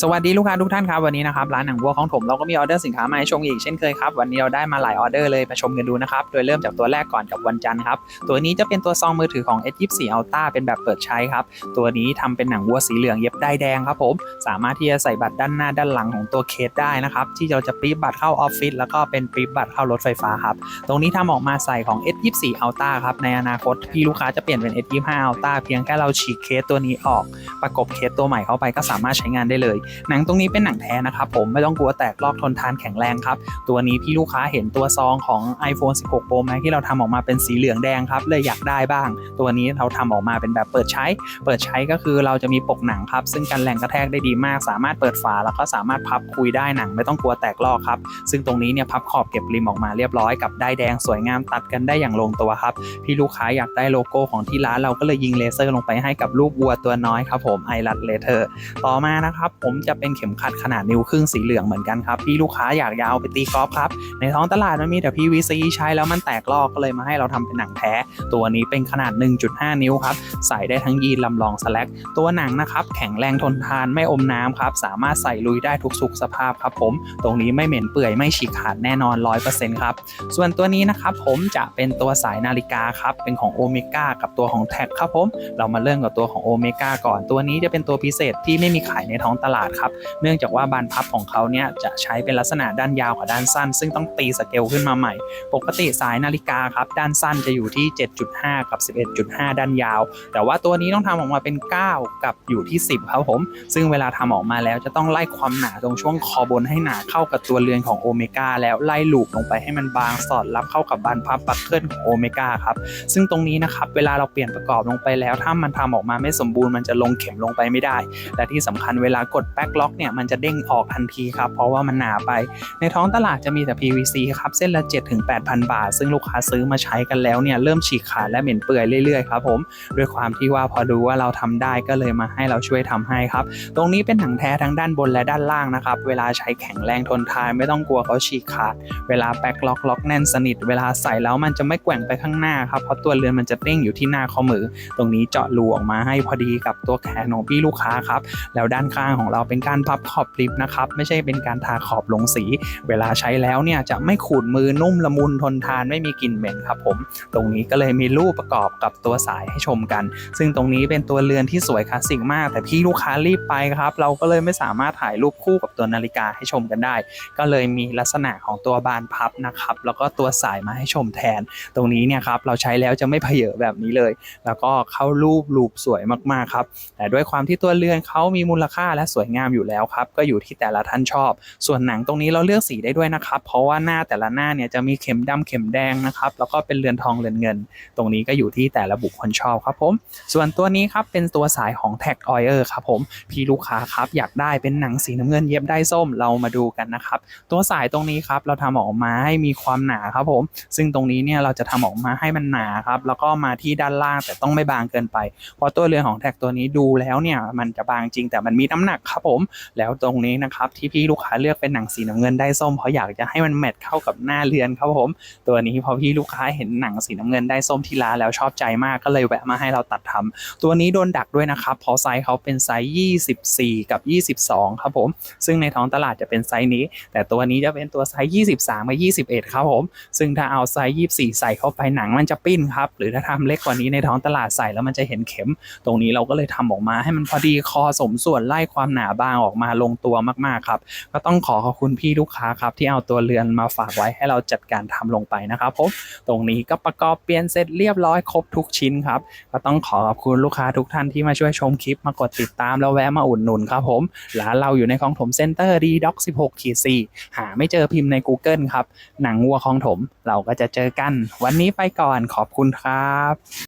สวัสดีลูกค้าทุกท่านครับวันนี้นะครับร้านหนังวัวของผมเราก็มีออเดอร์สินค้ามาให้ชมอีกเช่นเคยครับวันนี้เราได้มาหลายออเดอร์เลยมาชมกันดูนะครับโดยเริ่มจากตัวแรกก่อนกับวันจันทร์ครับตัวนี้จะเป็นตัวซองมือถือของ S24 Ultra เป็นแบบเปิดใช้ครับตัวนี้ทำเป็นหนังวัวสีเหลืองเย็บได้แดงครับผมสามารถที่จะใส่บัตรด้านหน้าด้านหลังของตัวเคสได้นะครับที่เราจะปริบบัตรเข้าออฟฟิศแล้วก็เป็นปริบบัตรเข้ารถไฟฟ้าครับตรงนี้ทำออกมาใส่ของ S24 Ultra ครับในอนาคตพี่ลูกค้าจะเปลี่ยนเป็น S25 Ultra เพียงแค่เราฉีกเคสตัวนี้ออก ประกบเคสตัวใหม่เข้าไปก็สามารถใช้งานได้เลยหนังตรงนี้เป็นหนังแท้นะครับผมไม่ต้องกลัวแตกลอกทนทานแข็งแรงครับ ตัวนี้พี่ลูกค้าเห็นตัวซองของ iPhone 16 Pro Max ที่เราทำออกมาเป็นสีเหลืองแดงครับเลยอยากได้บ้าง ตัวนี้เราทำออกมาเป็นแบบเปิดใช้ เปิดใช้ก็คือเราจะมีปกหนังครับ ซึ่งกันแรงกระแทกได้ดีมาก สามารถเปิดฝาแล้วก็สามารถพับคุยได้หนัง ไม่ต้องกลัวแตกลอกครับ ซึ่งตรงนี้เนี่ยพับขอบเก็บริมออกมาเรียบร้อยกับได้แดงสวยงามตัดกันได้อย่างลงตัวครับ พี่ลูกค้าอยากได้โลโก้ของที่ร้านเราก็เลยยิงเลเซอร์ลงไปให้กับรูปวัวตัวน้อยครับผมไอรัดเลเทอร์ต่อมานะครับผมจะเป็นเข็มขัดขนาดนิ้วครึ่งสีเหลืองเหมือนกันครับพี่ลูกค้าอยากยาวไปตีกอล์ฟครับ ในท้องตลาดมันมีแต่ PVC ใช้แล้วมันแตกลอกก็เลยมาให้เราทำเป็นหนังแท้ ตัวนี้เป็นขนาด 1.5 นิ้วครับ ใส่ได้ทั้งยีนลำลองสแลกตัวหนังนะครับ แข็งแรงทนทานไม่อมน้ำครับ สามารถใส่ลุยได้ทุกสุขสภาพครับผม ตรงนี้ไม่เหม็นเปื่อยไม่ฉีกขาดแน่นอน 100%ครับ ส่วนตัวนี้นะครับผมจะเป็นตัวสายนาฬิกาครับ เป็นของโอเมก้ากับตัวของแท็กครับผม เรามาเริ่มกับตัวของโอเมก้าก่อน ตัวนี้จะเป็นตัวพิเศษที่ไม่มีขายในท้องตลาดครับ เนื่องจากว่าบานพับของเขาเนี่ยจะใช้เป็นลักษณะด้านยาวกับด้านสั้น ซึ่งต้องตีสเกลขึ้นมาใหม่ ปกติสายนาฬิกาครับด้านสั้นจะอยู่ที่ 7.5 กับ 11.5 ด้านยาว แต่ว่าตัวนี้ต้องทำออกมาเป็น 9 กับอยู่ที่ 10 ครับผม ซึ่งเวลาทำออกมาแล้วจะต้องไล่ความหนาตรงช่วงคอบนให้หนาเข้ากับตัวเรือนของโอเมก้าแล้วไล่ลูปลงไปให้มันบางสอดรับเข้ากับบานพับบัคเกิลของโอเมก้าครับ ซึ่งตรงนี้นะครับเวลาเราเปลี่ยนประกอบลงไปแล้ว ถ้ามันทำออกมาไม่สมบูรณ์มันจะลงเข็มลงไปไม่ได้ และที่สำคัญเวลากดแบ็กล็อกเนี่ยมันจะเด้งออกทันทีครับ เพราะว่ามันหนาไป ในท้องตลาดจะมีแต่ PVC ครับ เส้นละ 7-8,000 บาท ซึ่งลูกค้าซื้อมาใช้กันแล้วเนี่ยเริ่มฉีกขาดและเหม็นเปื่อยเรื่อยๆครับผมด้วยความที่ว่าพอดูว่าเราทำได้ก็เลยมาให้เราช่วยทำให้ครับ ตรงนี้เป็นหนังแท้ทั้งด้านบนและด้านล่างนะครับ เวลาใช้แข็งแรงทนทานไม่ต้องกลัวเขาฉีกขาด เวลาแบ็กล็อกล็อกแน่นสนิท เวลาใส่แล้วมันจะไม่แกว่งไปข้างหน้าครับเพราะตัวเรือนมันจะเด้งอยู่ที่หน้าข้อมือ ตรงนี้เจาะรูออกมาให้พอดีกับตัวแขนของพี่ลูกค้าครับแล้วด้านข้างของเราเป็นการพับขอบลิปนะครับไม่ใช่เป็นการทาขอบลงสี เวลาใช้แล้วเนี่ยจะไม่ขูดมือนุ่มละมุนทนทานไม่มีกลิ่นเหม็นครับผม ตรงนี้ก็เลยมีรูปประกอบกับตัวสายให้ชมกัน ซึ่งตรงนี้เป็นตัวเรือนที่สวยคลาสสิกมาก แต่พี่ลูกค้ารีบไปครับ เราก็เลยไม่สามารถถ่ายรูปคู่กับตัวนาฬิกาให้ชมกันได้ ก็เลยมีลักษณะของตัวบานพับนะครับ แล้วก็ตัวสายมาให้ชมแทน ตรงนี้เนี่ยครับเราใช้แล้วจะไม่เพเยอแบบนี้เลย แล้วก็เข้ารูปรูปสวยมากๆครับแต่ด้วยความที่ตัวเรือนเขามีมูลค่าและสวยงามอยู่แล้วครับ ก็อยู่ที่แต่ละท่านชอบ ส่วนหนังตรงนี้เราเลือกสีได้ด้วยนะครับ เพราะว่าหน้าแต่ละหน้าเนี่ยจะมีเข็มดำเข็มแดงนะครับ แล้วก็เป็นเรือนทองเรือนเงิน ตรงนี้ก็อยู่ที่แต่ละบุคคลชอบครับผม ส่วนตัวนี้ครับเป็นตัวสายของ Tag o i l ครับผม พี่ลูกค้าครับอยากได้เป็นหนังสีน้ำเงินเย็บได้ส้มเรามาดูกันนะครับ ตัวสายตรงนี้ครับเราทำออกมาให้มีความหนาครับผม ซึ่งตรงนี้เนี่ยเราจะทำออกมาให้มันหนาครับ แล้วก็มาที่ด้านล่างแต่ต้องไม่บางเกินไป เพราะตัวเรือนของแท็กตัวนี้ดูแล้วเนี่ยมันจะบางจริงแต่มันมีน้ำหนักครับผมแล้วตรงนี้นะครับที่พี่ลูกค้าเลือกเป็นหนังสีน้ำเงินได้ส้มเพราะอยากจะให้มันแมทเข้ากับหน้าเรือนครับผม ตัวนี้พอพี่ลูกค้าเห็นหนังสีน้ำเงินได้ส้มที่ร้านแล้วชอบใจมากก็เลยแวะมาให้เราตัดทำตัวนี้โดนดักด้วยนะครับเพราะไซส์เขาเป็นไซส์24 กับ 22 ครับผม ซึ่งในท้องตลาดจะเป็นไซส์นี้ แต่ตัวนี้จะเป็นตัวไซส์23 กับ 21 ครับผม ซึ่งถ้าเอาไซส์24 ใส่เข้าไปหนังมันจะปิ้นครับหรือถ้าทำเล็กกว่านี้ในท้องตลาดใส่แล้วมันจะเห็นเข็ม ตรงนี้เราก็เลยทำออกมาให้มันพอดีคอสมส่วนไล่ความหนาบางออกมาลงตัวมากๆครับ ก็ต้องขอขอบคุณพี่ลูกค้าครับที่เอาตัวเรือนมาฝากไว้ให้เราจัดการทำลงไปนะครับผมตรงนี้ก็ประกอบเปลี่ยนเสร็จเรียบร้อยครบทุกชิ้นครับ ก็ต้องขอขอบคุณลูกค้าทุกท่านที่มาช่วยชมคลิปมากดติดตามแล้วแวะมาอุดหนุนครับผมร้านเราอยู่ในคลองถมเซ็นเตอร์ดีด็อก16ขีด4หาไม่เจอพิมพ์ใน Google ครับ หนังวัวคลองถมเราก็จะเจอกัน วันนี้ไปก่อนขอบคุณครับ